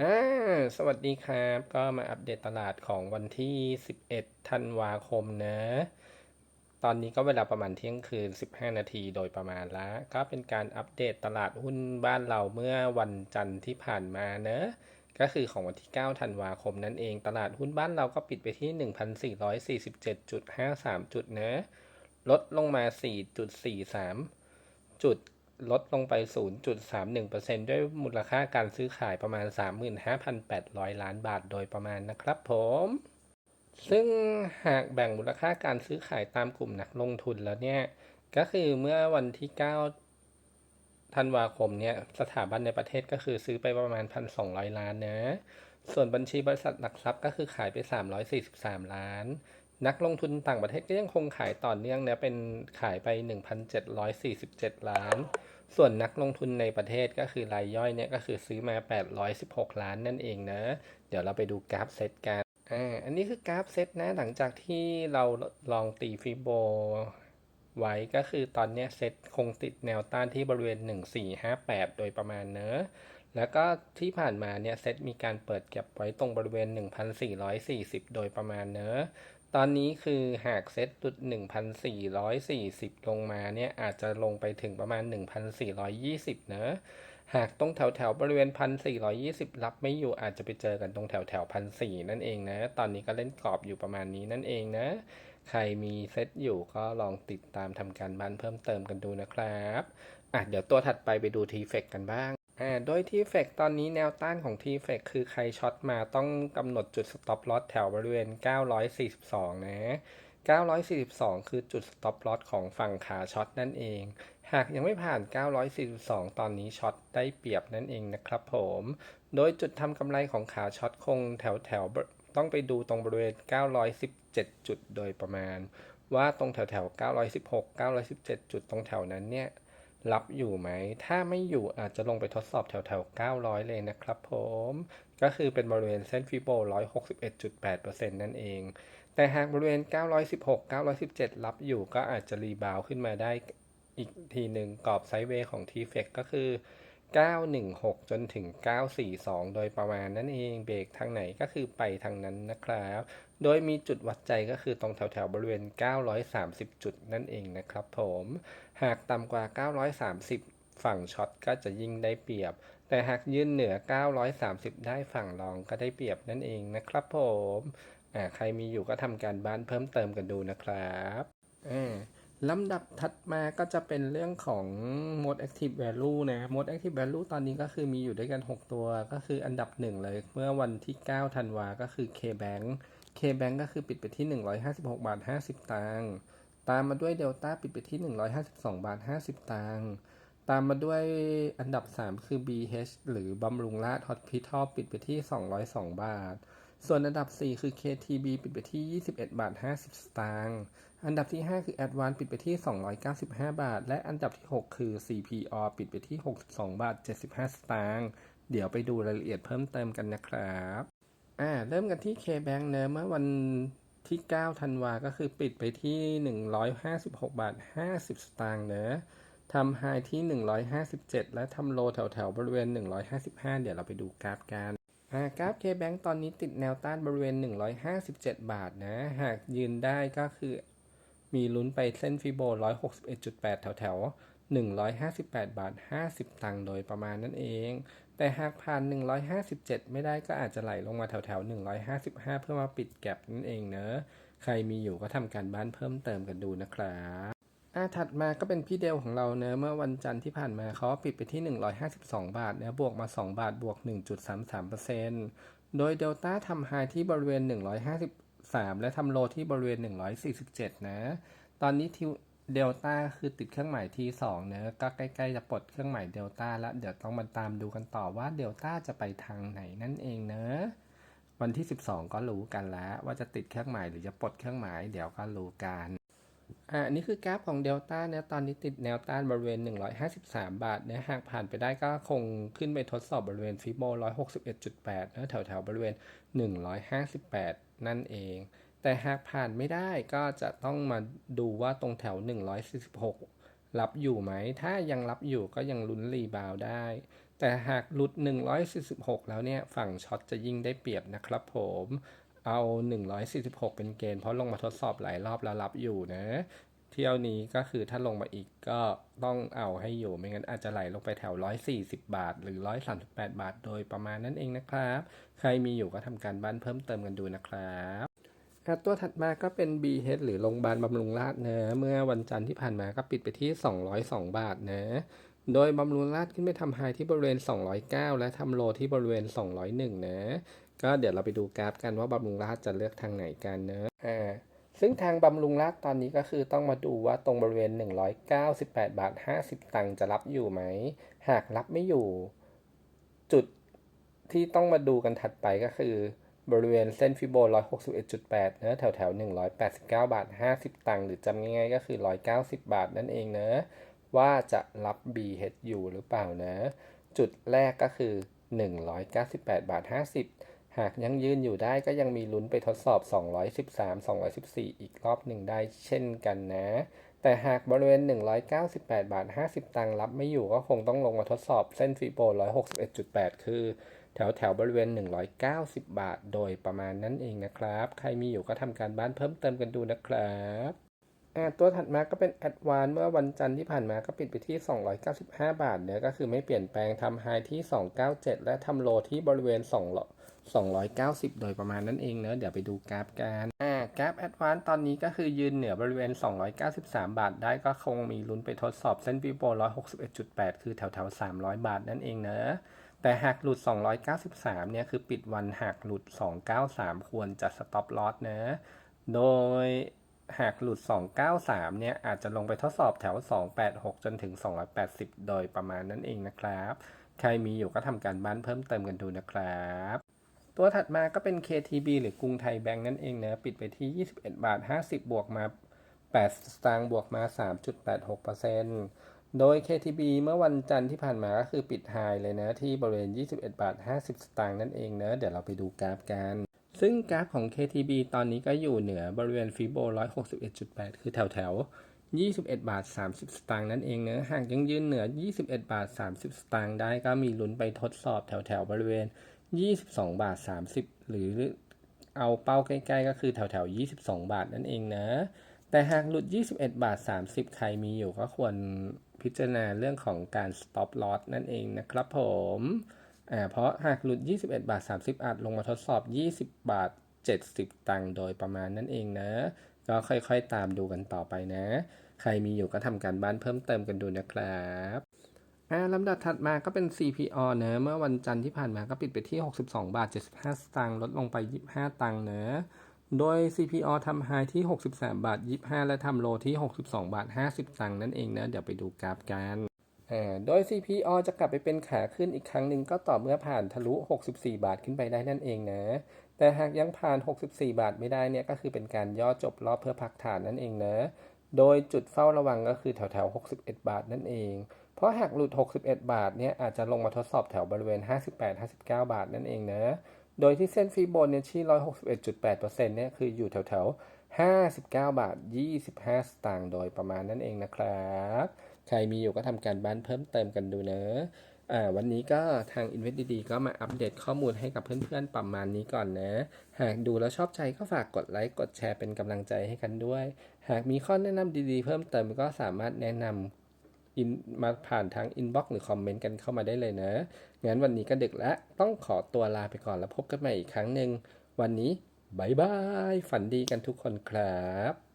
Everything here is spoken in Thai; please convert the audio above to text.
อ่าสวัสดีครับ ก็มาอัปเดตตลาดของวันที่ 11 ธันวาคมนะ ตอนนี้ก็เวลาประมาณเที่ยงคืน 15 นาทีโดยประมาณแล้วก็เป็นการอัปเดตตลาดหุ้นบ้านเราเมื่อวันจันทร์ที่ผ่านมาเนะก็คือของวันที่ 9 ธันวาคมนั่นเอง ตลาดหุ้นบ้านเราก็ปิดไปที่ 1,447.53 จุดนะ ลดลงมา 4.43 จุด ลดลงไป 0.31%ด้วยมูลค่าการซื้อขายประมาณ 35,800 ล้านบาทโดยประมาณนะครับผม ซึ่งหากแบ่งมูลค่าการซื้อขายตามกลุ่มนักลงทุนแล้วเนี่ย ก็คือเมื่อวันที่ 9 ธันวาคมเนี่ย สถาบันในประเทศก็คือซื้อไปประมาณ 1,200 ล้านนะ ส่วนบัญชีบริษัทหลักทรัพย์ก็คือขายไป 343 ล้าน นักลงทุนต่างประเทศก็ยังคงขายต่อเนื่องนะเป็นขายไป 1,747 ล้าน ส่วนนักลงทุนในประเทศก็คือรายย่อยเนี่ยก็คือซื้อมา 816 ล้านนั่นเองนะ เดี๋ยวเราไปดูกราฟเซตกันอ่าอันนี้คือกราฟเซตนะหลังจากที่เราลองตีฟิโบไว้ก็คือตอนนี้เซตคงติดแนวต้านที่บริเวณ 1458 โดยประมาณเนอะแล้วก็ที่ผ่านมาเนี่ยเซตมีการเปิดเก็บไว้ตรงบริเวณ 1,440 โดยประมาณเนอะ ตอนนี้คือหากเซตหลุด 1,440 ลงมาเนี่ยอาจจะลงไปถึงประมาณ 1,420 เนอะหากตรงแถวแถวบริเวณ 1,420 รับไม่อยู่อาจจะไปเจอกันตรงแถวแถว1,400 นั่นเองนะ ตอนนี้ก็เล่นกรอบอยู่ประมาณนี้นั่นเองนะ ใครมีเซตอยู่ก็ลองติดตามทำการบ้านเพิ่มเติมกันดูนะครับอะเดี๋ยวตัวถัดไปไปดูทีเฟกกันบ้าง อ่าโดยทีเฟกตอนนี้แนวต้านของทีเฟกคือใครช็อตมาต้องกำหนดจุด stop loss แถวบริเวณ 942 นะ 942 คือจุด stop loss ของฝั่งขาช็อตนั่นเอง หากยังไม่ผ่าน 942 ตอนนี้ช็อตได้เปรียบนั่นเองนะครับผม โดยจุดทำกำไรของขาช็อตคงแถวแถวต้องไปดูตรงบริเวณ 917 จุดโดยประมาณ ว่าตรงแถวแถว916 917 จุดตรงแถวนั้นเนี่ย รับอยู่ไหม ถ้าไม่อยู่อาจจะลงไปทดสอบแถวแถว900 เลยนะครับผม ก็คือเป็นบริเวณเส้นฟิโบ161.8%นั่นเอง แต่หากบริเวณ 916 917 รับอยู่ก็อาจจะรีบาวขึ้นมาได้อีกทีหนึ่งกรอบไซด์เวย์ของ t f e c ก็คือ 916 จนถึง 942 โดยประมาณนั่นเองเบรกทางไหนก็คือไปทางนั้นนะครับ โดยมีจุดวัดใจก็คือตรงแถวๆบริเวณ 930 จุดนั่นเองนะครับผม หากต่ำกว่า 930 ฝั่งช็อตก็จะยิ่งได้เปรียบ แต่หากยืนเหนือ 930 ได้ฝั่งรองก็ได้เปรียบนั่นเองนะครับผมใครมีอยู่ก็ทำการบ้านเพิ่มเติมกันดูนะครับลำดับถัดมาก็จะเป็นเรื่องของ Most Active Value นะ Most Active Value ตอนนี้ก็คือมีอยู่ด้วยกัน 6 ตัวก็คืออันดับ 1 เลย เมื่อวันที่ 9 ธันวาก็คือ KBank KBank ก็คือปิดไปที่ 156 บาท 50 ตังค์ ตามมาด้วย Delta ปิดไปที่ 152 บาท 50 ตังค์ตามมาด้วยอันดับ 3 คือ BH หรือบำรุงราษฎร์ Hospital ปิดไปที่ 202 บาท ส่วนอันดับ 4 คือ KTB ปิดไปที่ 21 บาท 50 สตางค์อันดับที่ 5 คือ Advance ปิดไปที่ 295 บาท และอันดับที่ 6 คือ CPO ปิดไปที่ 62 บาท 75 สตางค์เดี๋ยวไปดูรายละเอียดเพิ่มเติมกันนะครับอ่าเริ่มกันที่ KBank เนอะเมื่อวัน ที่ 9 ธันวาก็คือปิดไปที่ 156 บาท 50 สตางค์เนอะทำไฮที่ 157 และทำโลแถวแถวๆบริเวณ 155 เดี๋ยวเราไปดูกราฟกันอ่ากราฟ KBank ตอนนี้ติดแนวต้านบริเวณ 157 บาทนะ หากยืนได้ก็คือมีลุ้นไปเส้นฟิโบ 161.8 แถวแถวๆ 158 บาท 50 ตังค์โดยประมาณนั่นเอง แต่หากผ่าน 157 ไม่ได้ก็อาจจะไหลลงมาแถวแถวๆ 155 เพื่อมาปิดแก็บนั่นเองเนอะ ใครมีอยู่ก็ทำการบ้านเพิ่มเติมกันดูนะครับอ่าถัดมาก็เป็นพี่เดลของเราเนอะเมื่อวันจันทร์ที่ผ่านมาเขาปิดไปที่ 152 บาทนะบวกมา 2 บาทบวก 1.33%โดยเดลต้าทำไฮที่บริเวณ 153 และทำโลที่บริเวณ 147 นะ ตอนนี้ทิว เดลต้าคือติดเครื่องหมายที่2เนอะก็ใกล้ๆจะปลดเครื่องหมายเดลต้าแล้วเดี๋ยวต้องมาตามดูกันต่อว่าเดลต้าจะไปทางไหนนั่นเองเนอะวันที่ 12 ก็รู้กันแล้ว ว่าจะติดเครื่องหมายหรือจะปลดเครื่องหมายเดี๋ยวก็รู้กันอ่านนี้คือกราฟของเดลต้าเนี่ยตอนนี้ติดแนวต้านบริเวณ 153 บาทเนะหากผ่านไปได้ก็คงขึ้นไปทดสอบบริเวณฟิโบ 161.8นะแถวแถวๆบริเวณ 158 นั่นเอง แต่หากผ่านไม่ได้ก็จะต้องมาดูว่าตรงแถว 146 รับอยู่ไหม ถ้ายังรับอยู่ก็ยังลุ้นรีบาวได้ แต่หากหลุด 146 แล้วเนี่ย ฝั่งช็อตจะยิ่งได้เปรียบนะครับผมเอา 146 เป็นเกณฑ์เพราะลงมาทดสอบหลายรอบแล้วรับอยู่นะ เที่ยวนี้ก็คือถ้าลงมาอีกก็ต้องเอาให้อยู่ไม่งั้นอาจจะไหลลงไปแถว 140 บาท หรือ 138 บาท โดยประมาณนั้นเองนะครับ ใครมีอยู่ก็ทำการบ้านเพิ่มเติมกันดูนะครับ อะตัวถัดมาก็เป็น BH หรือโรงพยาบาลบำรุงราษฎร์นะ เมื่อวันจันทร์ที่ผ่านมาก็ปิดไปที่ 202 บาทนะ โดยบำรุงราษฎร์ขึ้นไปทำไฮที่บริเวณ 209 และทำโลที่บริเวณ 201 นะ ก็เดี๋ยวเราไปดูกราฟกันว่าบำรุงราษฎร์จะเลือกทางไหนกันนะอ่าซึ่งทางบำรุงราษฎร์ตอนนี้ก็คือต้องมาดูว่าตรงบริเวณ 198 บาท 50 ตังค์จะรับอยู่ไหม หากรับไม่อยู่ จุดที่ต้องมาดูกันถัดไปก็คือ บริเวณเส้นฟิโบ 161.8เนอะแถวแถว189 บาท 50 ตังค์หรือจำง่ายๆก็คือ 190 บาทนั่นเองเนอะว่าจะรับ BH อยู่หรือเปล่านะ จุดแรกก็คือ 198 บาท 50 หากยังยืนอยู่ได้ก็ยังมีลุ้นไปทดสอบ 213 214 อีกรอบหนึ่งได้เช่นกันนะ แต่หากบริเวณ 198 บาท 50 ตังค์รับไม่อยู่ก็คงต้องลงมาทดสอบเส้นฟิโบ 161.8 คือ แถวแถวบริเวณ 190 บาท โดยประมาณนั้นเองนะครับ ใครมีอยู่ก็ทำการบ้านเพิ่มเติมกันดูนะครับอ่าตัวถัดมาก็เป็น a d v a n c e เมื่อวันจันทร์ที่ผ่านมาก็ปิดไปที่ 295 บาทเนี่ยก็คือไม่เปลี่ยนแปลงทำไฮที่ 297 และทำโลที่บริเวณ2 290 โดยประมาณนั้นเองเนอะเดี๋ยวไปดูกราฟกันอ่ากราฟ a d v a n c e ตอนนี้ก็คือยืนเหนือบริเวณ 293 บาท ได้ก็คงมีลุ้นไปทดสอบเส้นฟิโบ161.8 คือแถวแถวๆ 300 บาทนั่นเองเนอะ แต่หากหลุด 293 เนี่ย คือปิดวันหากหลุด 293 ควรจะ stop loss นะ โดยหากหลุด 293 เนี่ย อาจจะลงไปทดสอบแถว 286 จนถึง 280 โดยประมาณนั้นเองนะครับ ใครมีอยู่ก็ทำการบ้านเพิ่มเติมกันดูนะครับ ตัวถัดมาก็เป็น KTB หรือกรุงไทยแบงก์นั่นเองนะ ปิดไปที่ 21 บาท 50 บวกมา 8 สตางค์บวกมา 3.86% โดย KTB เมื่อวันจันทร์ที่ผ่านมาก็คือปิดไฮเลยนะ ที่บริเวณ 21 บาท 50 สตางค์นั่นเองเนะเดี๋ยวเราไปดูกราฟกัน ซึ่งกราฟของ KTB ตอนนี้ก็อยู่เหนือบริเวณฟิโบ 161.8 คือแถวแถว21 บาท 30 สตางค์นั่นเองเนะหากยังยืนเหนือ 21 บาท 30 สตางค์ได้ก็มีลุ้นไปทดสอบแถวแถวบริเวณ 22 บาท 30 หรือเอาเป้าใกล้ๆ ก็คือแถวแถว22 บาทนั่นเองนะ แต่หากหลุด 21 บาท 30 ใครมีอยู่ก็ควร พิจารณาเรื่องของการ stop loss นั่นเองนะครับผมอ่าเพราะหากหลุด 21 บาท 30อาจลงมาทดสอบ 20 บาท 70 ตังค์โดยประมาณนั่นเองนะ ก็ค่อยๆตามดูกันต่อไปนะ ใครมีอยู่ก็ทำการบ้านเพิ่มเติมกันดูนะครับอ่าลำดับถัดมาก็เป็น CPO เนอะเมื่อวันจันทร์ที่ผ่านมาก็ปิดไปที่ 62 บาท 75 สตางค์ลดลงไป 25 ตังค์เนอะ โดย CPO ทำไฮที่ 63 บาท 25 และทำโลที่ 62 บาท 50ตังค์นั่นเองนะ เดี๋ยวไปดูกราฟกันโดย CPO จะกลับไปเป็นขาขึ้นอีกครั้งหนึ่งก็ต่อเมื่อผ่านทะลุ 64 บาทขึ้นไปได้นั่นเองนะ แต่หากยังผ่าน 64 บาทไม่ได้เนี่ยก็คือเป็นการย่อจบรอบเพื่อพักฐานนั่นเองนะ โดยจุดเฝ้าระวังก็คือแถวแถว61 บาทนั่นเอง เพราะหากหลุด 61 บาทเนี่ยอาจจะลงมาทดสอบแถวบริเวณ 58-59 บาทนั่นเองนะ โดยที่เส้นฟรีโบนเนี่ยที่ 161.8%เนี่ยคืออยู่แถวแถวๆ 59 บาท 25 สตางค์โดยประมาณนั่นเองนะครับ ใครมีอยู่ก็ทำการบ้านเพิ่มเติมกันดูเนะอ่าวันนี้ก็ทาง Invest ดีๆก็มาอัปเดตข้อมูลให้กับเพื่อนๆประมาณนี้ก่อนนะ หากดูแล้วชอบใจก็ฝากกดไลค์กดแชร์เป็นกำลังใจให้กันด้วย หากมีข้อแนะนำดีๆ เพิ่มเติมก็สามารถแนะนำ อินมาผ่านทางอินบ็อกซ์หรือคอมเมนต์กันเข้ามาได้เลยนะ งั้นวันนี้ก็ดึกแล้ว ต้องขอตัวลาไปก่อนแล้วพบกันใหม่อีกครั้งหนึ่ง วันนี้บายบาย ฝันดีกันทุกคนครับ